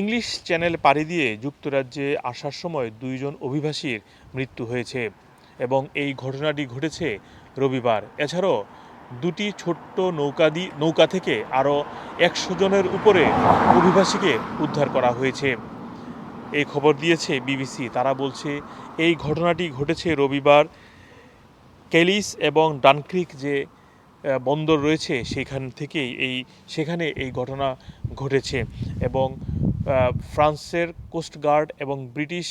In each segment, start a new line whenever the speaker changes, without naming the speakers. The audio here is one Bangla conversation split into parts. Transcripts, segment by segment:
ইংলিশ চ্যানেল পাড়ি দিয়ে যুক্তরাজ্যে আসার সময় দুইজন অভিবাসীর মৃত্যু হয়েছে এবং এই ঘটনাটি ঘটেছে রবিবার। এছাড়াও দুটি ছোট্ট নৌকা দি নৌকা থেকে আরও একশো জনের উপরে অভিবাসীকে উদ্ধার করা হয়েছে। এই খবর দিয়েছে বিবিসি। তারা বলছে, এই ঘটনাটি ঘটেছে রবিবার। ক্যালিস এবং ডানক্রিক যে বন্দর রয়েছে সেখান থেকেই এই, সেখানে এই ঘটনা ঘটেছে এবং ফ্রান্সের কোস্টগার্ড এবং ব্রিটিশ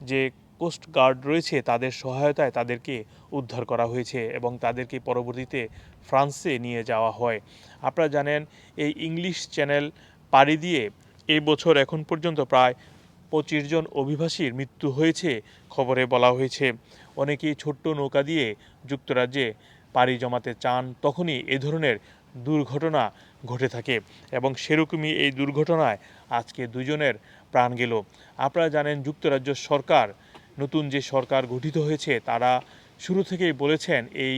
যে কোস্ট গার্ড রয়েছে তাদের সহায়তায় তাদেরকে উদ্ধার করা হয়েছে এবং তাদেরকে পরবর্তীতে ফ্রান্সে নিয়ে যাওয়া হয়। আপনারা জানেন এই ইংলিশ চ্যানেল পাড়ি দিয়ে এই বছর এখন পর্যন্ত প্রায় পঁচিশ জন অভিবাসীর মৃত্যু হয়েছে, খবরে বলা হয়েছে। অনেকেই ছোট্ট নৌকা দিয়ে যুক্তরাজ্যে পাড়ি জমাতে চান, তখনই এ ধরনের দুর্ঘটনা ঘটে থাকে এবং সেরকমই এই দুর্ঘটনায় আজকে দুজনের প্রাণ গেল। আপনারা জানেন, যুক্তরাজ্য সরকার, নতুন যে সরকার গঠিত হয়েছে, তারা শুরু থেকেই বলেছেন, এই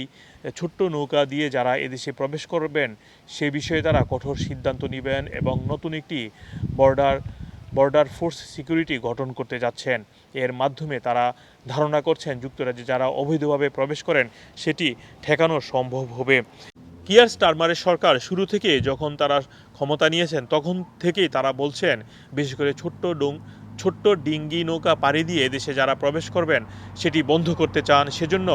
ছোট্ট নৌকা দিয়ে যারা এদেশে প্রবেশ করবেন, সে বিষয়ে তারা কঠোর সিদ্ধান্ত নেবেন এবং নতুন একটি বর্ডার বর্ডার ফোর্স সিকিউরিটি গঠন করতে যাচ্ছেন। এর মাধ্যমে তারা ধারণা করছেন যুক্তরাজ্যে যারা অবৈধভাবে প্রবেশ করেন, সেটি ঠেকানো সম্ভব হবে। কিয়ার স্টারমারের সরকার শুরু থেকে যখন তারা ক্ষমতা নিয়েছেন, তখন থেকেই তারা বলছেন, বিশেষ করে ছোট্ট ডোং ছোট্ট ডিঙ্গি নৌকা পাড়ি দিয়ে দেশে যারা প্রবেশ করবেন, সেটি বন্ধ করতে চান, সেজন্য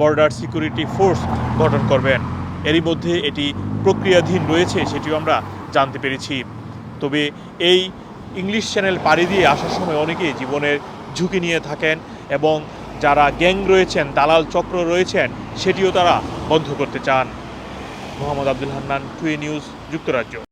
বর্ডার সিকিউরিটি ফোর্স গঠন করবেন। এরই মধ্যে এটি প্রক্রিয়াধীন রয়েছে, সেটিও আমরা জানতে পেরেছি। তবে এই ইংলিশ চ্যানেল পাড়ি দিয়ে আসার সময় অনেকেই জীবনের ঝুঁকি নিয়ে থাকেন এবং যারা গ্যাং রয়েছেন, দালাল চক্র রয়েছেন, সেটিও তারা বন্ধ করতে চান। মোহাম্মদ আব্দুল হান্নান, টুয়ে নিউজ, যুক্তরাজ্য।